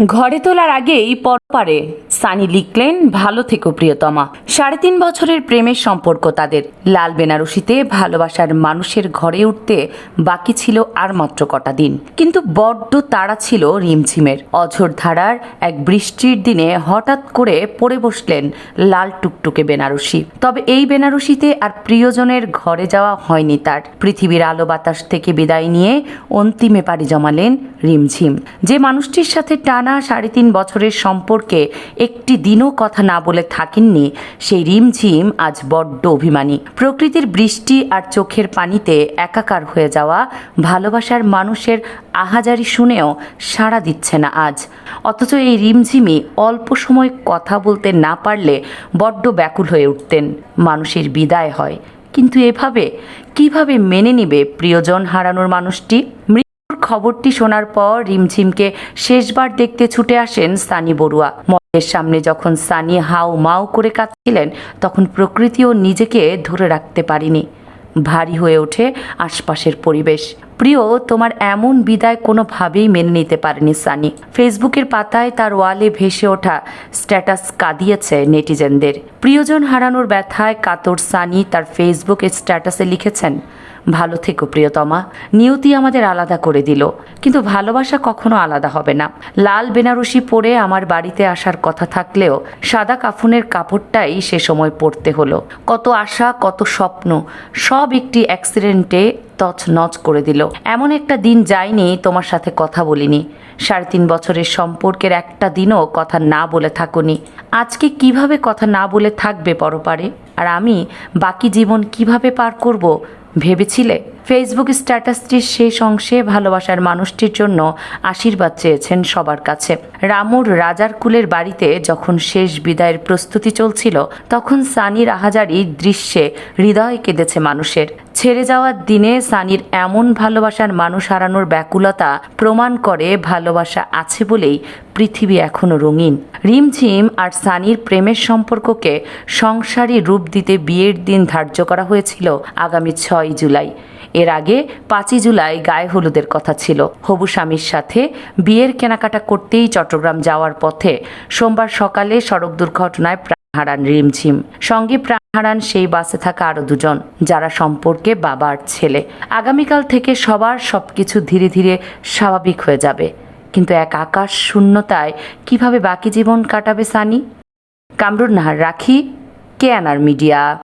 ঘরে তোলার আগেই পরপারে সানি লিখলেন, ভালো থেকো প্রিয়তমা। সাড়ে তিন বছরের প্রেমের সম্পর্ক তাদের। লাল বেনারসিতে ভালোবাসার মানুষের ঘরে উঠতে বাকি ছিল আর মাত্র কটা দিন। কিন্তু বড্ড তাড়া ছিল রিমঝিমের। অঝোর ধারার এক বৃষ্টির দিনে হঠাৎ করে পড়ে বসলেন লাল টুকটুকে বেনারসি। তবে এই বেনারসিতে আর প্রিয়জনের ঘরে যাওয়া হয়নি তার। পৃথিবীর আলো বাতাস থেকে বিদায় নিয়ে অন্তিমে পাড়ি জমালেন রিমঝিম। যে মানুষটির সাথে টানা সাড়ে তিন বছরের সম্পর্কে একটি দিনও কথা না বলে থাকেননি সেই রিমঝিম আজ বড্ড অভিমানী। প্রকৃতির বৃষ্টি আর চোখের পানিতে একাকার হয়ে যাওয়া ভালোবাসার মানুষের আহাজারি শুনেও সাড়া দিচ্ছে না আজ। অথচ এই রিমঝিমই অল্প সময় কথা বলতে না পারলে বড্ড ব্যাকুল হয়ে উঠতেন। মানুষের বিদায় হয়। কিন্তু এভাবে কীভাবে মেনে নিবে প্রিয়জন হারানোর মানুষটি? খবরটি শোনার পর রিমঝিমকে শেষবার দেখতে ছুটে আসেন সানি বড়ুয়া। মদের সামনে যখন সানি হাউ মাউ করে কাঁদছিলেন, তখন প্রকৃতিও নিজেকে ধরে রাখতে পারিনি। ভারী হয়ে ওঠে আশপাশের পরিবেশ। প্রিয়, তোমার এমন বিদায় কোনোভাবেই মেনে নিতে পারেনি সানি। ফেসবুকের পাতায় তার ওয়ালে ভেসে ওঠা স্ট্যাটাস কাঁদিয়েছে নেটিজেনদের। প্রিয়জন হারানোর ব্যথায় কাতর সানি তার ফেসবুকে স্ট্যাটাসে লিখেছেন ভালো থেকো, প্রিয়তমা। নিয়তি আমাদের আলাদা করে দিল। কিন্তু ভালোবাসা কখনো আলাদা হবে না। লাল বেনারসি পরে আমার বাড়িতে আসার কথা থাকলেও সাদা কাফনের কাপড়টাই সে সময় পরতে হলো। কত আশা, কত স্বপ্ন, সব একটি অ্যাক্সিডেন্টে তছনছ করে দিল। এমন একটা দিন যায়নি তোমার সাথে কথা বলিনি। সাড়ে তিন বছরের সম্পর্কের একটা দিনও কথা না বলে থাকুনি। আজকে কীভাবে কথা না বলে থাকবে পরপারে? আর আমি বাকি জীবন কীভাবে পার করব? ভেবেছিলে? ফেসবুক স্ট্যাটাসটির শেষ অংশে ভালোবাসার মানুষটির জন্য আশীর্বাদ চেয়েছেন সবার কাছে। রামুর রাজার কুলের বাড়িতে যখন শেষ বিদায়ের প্রস্তুতি চলছিল, তখন সানির আহাজারি দৃশ্যে হৃদয় কেঁদেছে মানুষের। ছেড়ে যাওয়ার দিনে সানির এমন ভালোবাসার মানুষ হারানোর ব্যাকুলতা প্রমাণ করে ভালোবাসা আছে বলেই পৃথিবী এখনও রঙিন। রিমঝিম আর সানির প্রেমের সম্পর্ককে সংসারী রূপ দিতে বিয়ের দিন ধার্য করা হয়েছিল আগামী ছয় জুলাই। এর আগে পাঁচই জুলাই গায়ে হলুদের কথা ছিল। হবু স্বামীর সাথে বিয়ের কেনাকাটা করতেই চট্টগ্রাম যাওয়ার পথে সোমবার সকালে সড়ক দুর্ঘটনায় প্রাণ হারান রিমঝিম। সঙ্গে প্রাণ হারান সেই বাসে থাকা আরও দুজন, যারা সম্পর্কে বাবার ছেলে। আগামীকাল থেকে সবার সবকিছু ধীরে ধীরে স্বাভাবিক হয়ে যাবে। কিন্তু এক আকাশ শূন্যতায় কীভাবে বাকি জীবন কাটাবে সানি? কামরুন নাহার, রাখি, কে আনার মিডিয়া।